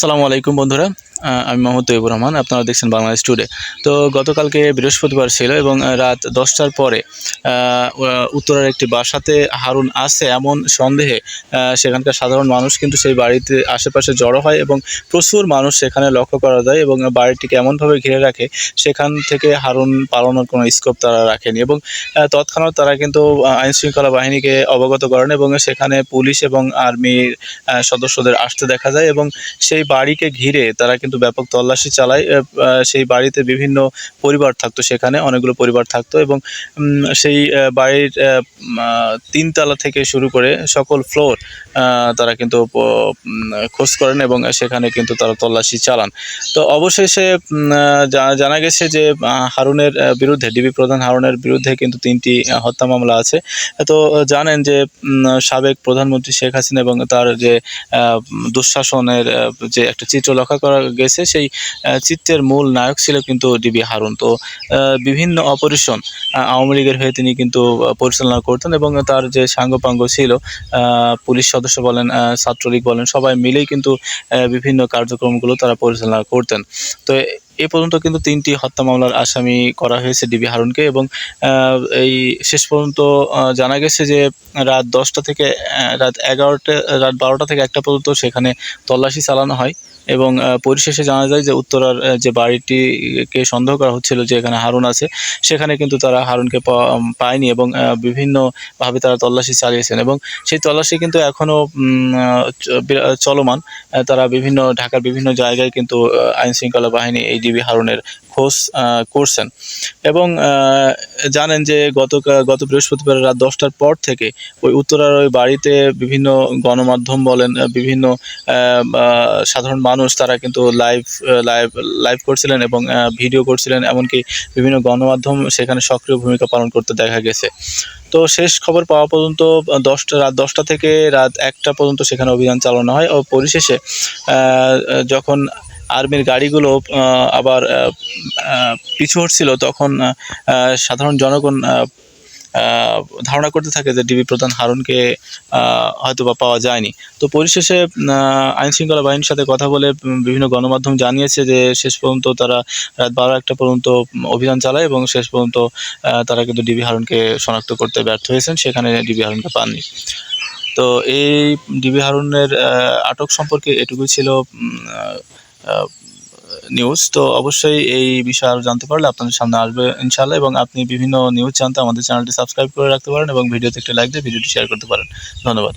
আসসালামু আলাইকুম বন্ধুরা। আমি মোহাম্মদ তৈবুর রহমান, আপনারা দেখছেন বাংলাদেশ টুডে তো গতকালকে বৃহস্পতিবার ছিল এবং রাত দশটার পরে উত্তরের একটি বাসাতে হারুন আছে এমন সন্দেহে সেখানকার সাধারণ মানুষ কিন্তু সেই বাড়িতে আশেপাশে জড়ো হয় এবং প্রচুর মানুষ সেখানে লক্ষ্য করা যায় এবং বাড়িটিকে এমনভাবে ঘিরে রাখে, সেখান থেকে হারুন পালানোর কোনো স্কোপ তারা রাখেনি এবং তৎক্ষণাৎ তারা কিন্তু আইন শৃঙ্খলা বাহিনীকে অবগত করেন এবং সেখানে পুলিশ এবং আর্মির সদস্যদের আসতে দেখা যায় এবং সেই বাড়িকে ঘিরে তারা কিন্তু ব্যাপক তল্লাশি চালায় সেই বাড়িতে বিভিন্ন পরিবার থাকতো সেখানে অনেকগুলো পরিবার থাকতো এবং সেই বাড়ির তিনতলা থেকে শুরু করে সকল ফ্লোর তারা কিন্তু খোঁজ করেন এবং সেখানে কিন্তু তারা তল্লাশি চালান। তো অবশেষে জানা গেছে যে হারুনের বিরুদ্ধে ডিবি প্রধান হারুনের বিরুদ্ধে কিন্তু তিনটি হত্যা মামলা আছে। তো জানেন যে সাবেক প্রধানমন্ত্রী শেখ হাসিনা এবং তার যে দুঃশাসনের আহ, যে একটা চিত্র লক্ষ্য করা গেছে, সেই চিত্রের মূল নায়ক ছিল কিন্তু ডিবি হারুন। তো বিভিন্ন অপারেশন আওয়ামী লীগের হয়ে তিনি কিন্তু পরিচালনা করতেন এবং তার যে সাঙ্গপাঙ্গ ছিল পুলিশ সদস্য বলেন ছাত্রলীগ বলেন, সবাই মিলেই কিন্তু বিভিন্ন কার্যক্রমগুলো তারা পরিচালনা করতেন। তো এ পর্যন্ত কিন্তু তিনটি হত্যা মামলার আসামি করা হয়েছে ডিবি হারুনকে এবং এই শেষ পর্যন্ত জানা গেছে যে রাত দশটা থেকে রাত এগারোটা রাত বারোটা থেকে একটা পর্যন্ত সেখানে তল্লাশি চালানো হয় এবং পরিশেষে জানা যায় যে উত্তরার যে বাড়িটিকে সন্দেহ করা হচ্ছিল যে এখানে হারুন আছে সেখানে কিন্তু তারা হারুনকে পায়নি এবং বিভিন্নভাবে তারা তল্লাশি চালিয়েছেন এবং সেই তল্লাশি কিন্তু এখনও চলমান। তারা বিভিন্ন ঢাকার বিভিন্ন জায়গায় কিন্তু আহ, আইন শৃঙ্খলা বাহিনী এই ডিবি হারুনের খোঁজ করছেন। এবং জানেন যে গত গত বৃহস্পতিবার রাত দশটার পর থেকে ওই উত্তরার ওই বাড়িতে বিভিন্ন গণমাধ্যম বলেন বিভিন্ন সাধারণ মানুষ তারা কিন্তু লাইভ লাইভ লাইভ করছিলেন এবং ভিডিও করছিলেন। এমনকি বিভিন্ন গণমাধ্যম সেখানে সক্রিয় ভূমিকা পালন করতে দেখা গেছে। তো শেষ খবর পাওয়া পর্যন্ত, দশটা, রাত দশটা থেকে রাত একটা পর্যন্ত সেখানে অভিযান চালানো হয়। ও পরিশেষে যখন আর্মির গাড়িগুলো আবার পিছু হটছিল, তখন সাধারণ জনগণ ধারণা করতে থাকে যে ডিবি প্রধান হারুনকে হয়তো বা পাওয়া যায়নি। তো পরিশেষে আইন শৃঙ্খলা বাহিনীর সাথে কথা বলে বিভিন্ন গণমাধ্যম জানিয়েছে যে শেষ পর্যন্ত তারা রাত বারো একটা পর্যন্ত অভিযান চালায় এবং শেষ পর্যন্ত তারা কিন্তু ডিবি হারুনকে শনাক্ত করতে ব্যর্থ হয়েছেন, সেখানে ডিবি হারুনকে পাননি। তো এই ডিবি হারুনের আটক সম্পর্কে এটুকুই ছিল নিউজ তো অবশ্যই এই বিষয়ে আরও জানতে পারলে আপনাদের সামনে আসবে ইনশাল্লাহ এবং আপনি বিভিন্ন নিউজ জানতে আমাদের চ্যানেলটি সাবস্ক্রাইব করে রাখতে পারেন এবং ভিডিওতে একটি লাইক দিয়ে ভিডিওটি শেয়ার করতে পারেন। ধন্যবাদ।